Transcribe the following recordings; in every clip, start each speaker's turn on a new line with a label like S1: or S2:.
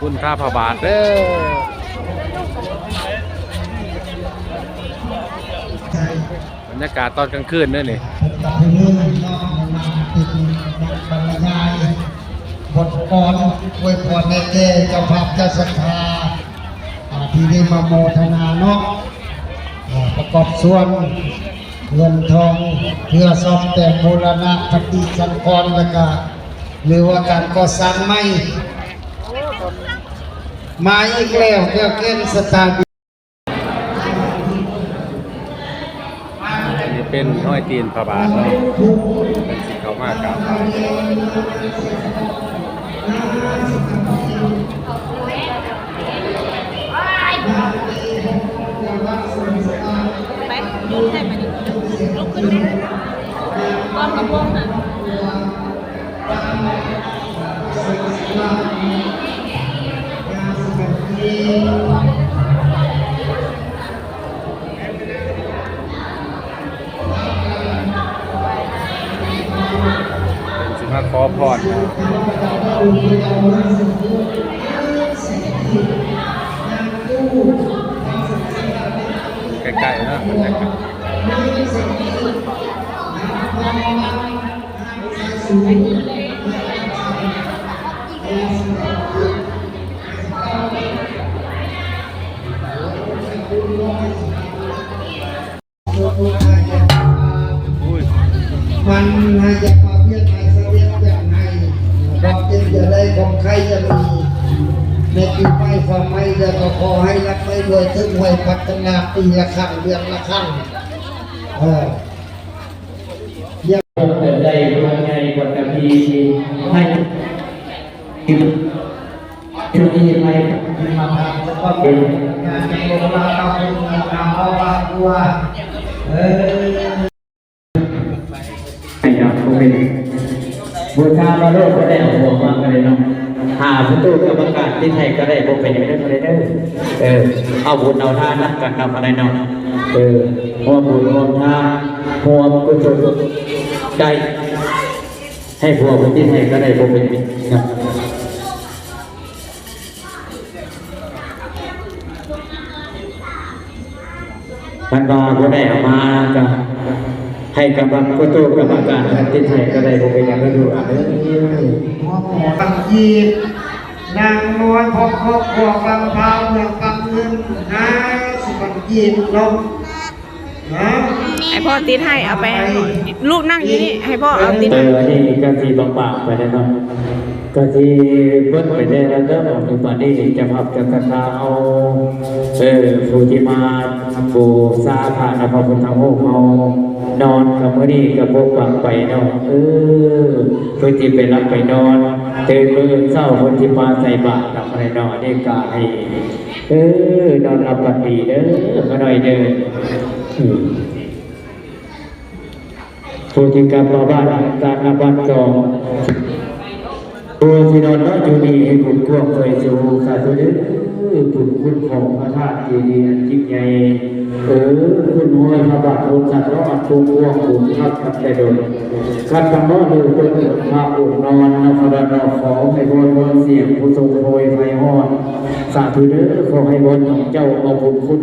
S1: คุณท่าพระบาทเด้อบรรยากาศตอนกลางคืนเด้อนี่
S2: ให้เรื่องนนบรรยายบทกรอวยพรในเกเจ้าภาพเจ้าศรัทธาที่ได้มาโมทนาเนาะประกอบส่วนเงินทองเพื่อซ่อมแต่งโบราณปฏิสังกรณ์แล้วก็หรือว่าการก่อสร้างใหม่ มาอีกแล้วเกี่ยวกับสถาน
S1: อันนี้เป็นห้อยตีนพระบาทเนาะเป็นสิเขามากกราบไหว้
S3: ไปยืนให้มันลุกขึ้นไหมก้อนกระโปรงอะ
S1: มาขอพรใกล้ๆนะ
S2: มันให้จะ อกจึงจะได้ของใครจะมีในปีไปควาไม่จะก็ขอให้รับไปด้วยถึงหวยพัฒนาปีละครั้งเดือนละครั้งเออยัง
S4: เกิดได้ดวงใหญ่กว่ากะพีให้ชุดนี้ไป
S2: มาทำแล้วก็เป็นงานในโรงงานเราเป็นงานทำเอาะว่าตัวเออ
S4: บูชามาโลกก็ได้เอาหัวมาก็ได้เนาะหาประตูกรรมการที่ไทยก็ได้บ่เป็นอย่างนั้นก็ได้เด้อเออเอาบุญเอาทานนักกันทำอะไรเนาะเออร่วบุญร่วทานร่วมกุศลใจให้พวกคนที่ไทยก็ได้บ่เป็นอย่านั้นมันมาก็ได้เอามาก็ ให้กำลังก็ตู้กรรมการท่านที่ไทยก็ได้ผมเป็นย่างก็ดูอะเอ้ย
S2: หัวหมอตังยีบนางน้อยพ่อครอบครัวกำพาวเมืองกำเงินห้าสิบปันยีบลงนะ
S3: ให้พ่อติดให้เอาไปลูกนั่งอยู่นี่ให้พ่อเอาติด
S4: เออนี่ก็ที่บางๆไปแล้วเนาะก็ที่เบิ้ลไปได้แล้วเด้อปัจจุบันนี้จะพับจะกระทาเอาเออผู้ที่มาบูชาพระนพพุทธโมกเอา นอนกับมื่อนี้กับพวกบางไปเนาะเออพื่อที่ไปรับไปนอนตื่นมื้อเช้าคนที่มาใส่บาตรกับอะไรนอนนี่กาให้เออนอนรับปฏิเด้อมาหน่อยเด้ออืมผู้ที่กรรมมาบ้านตารอาบัติจอง ตัวที่นอนน้อยอยู่นี่ให้บุญกว้างเคยสู่สาธุเด้อบุญคุณของพระธาตุเจดีย์อันยิ่งใหญ่เออคุณห้อยพระบาทองค์สัตว์รอดทุกกว้างบุญทับกับใจดลขัดคำน้อดูจนมาอุนอนนครนขอให้บนบนเสียงผู้ทรงโพยไฟหอดสาธุเด้อขอให้บนของเจ้าเอาบุญคุณ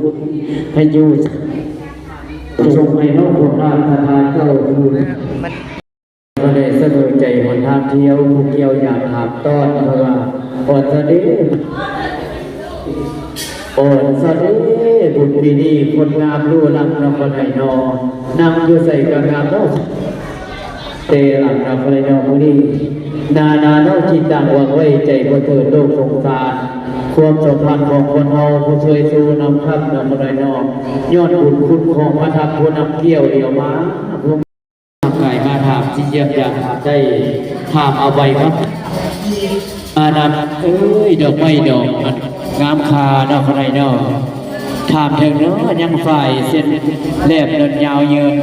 S4: ให้อยู่ทรงให้นอกคนทางทานเจ้าคือก็ได้เสนอใจหน ทางเที่ยวผู้เกี่ยวอยากถามต้อนเพราะว่าอดสะเดอดสะเดบุญปีนี้คนงามรู้ลังเราคนไหนนอนั่งอยู่ใส่กระงามเนาะเตหลังเราคนไหนนอผู้นี้นานาเนาะจิตดังวังไว้ใจบ่เถิดโลกสงสารความสัมพันธ์ของคนเฮาผู้ช่วยสู้นำทัพนำอะไรนอกยอดบุญคุณของพระธรรมผู้นำเกี่ยวเดียวมาผู้ทำกายมาถาม ที่เยี่ยมยามได้ถามเอาไปครับอานันเอ้ยดอกไม้ดอกงามคาดอกอะไรนอกถามถึงเนาะยังฝ่ายเส้นแลบเดินยาวเยิน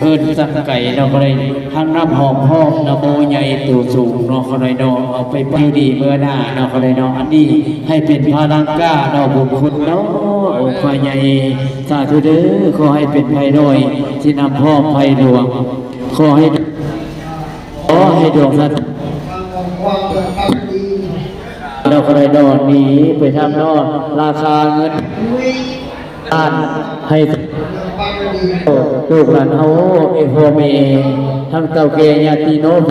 S4: เอินสักไก่ดอกอะไรทั้งน้ำหอมหอมนโมใหญ่ตัวสูงนอะไรนอกเอาไปปิ้วดีเมื่อหน้าเนาะอะไรนอกอันนี้ให้เป็นพลังกล้าเนาะบุญคุณเนาะองค์พระใหญ่สาธุเด้อขอให้เป็นไผ่น้อยที่นำพ่อไผ่หลวงขอให้ ขอให้ดวงสัตว์
S2: ความเมืองกำดี
S4: เราคนใดอนหนีไปทำนอนราคาเงินอ่านให้ลูกหลานเฮาเอโฮเมทั้งเต่าเกยญาติโนม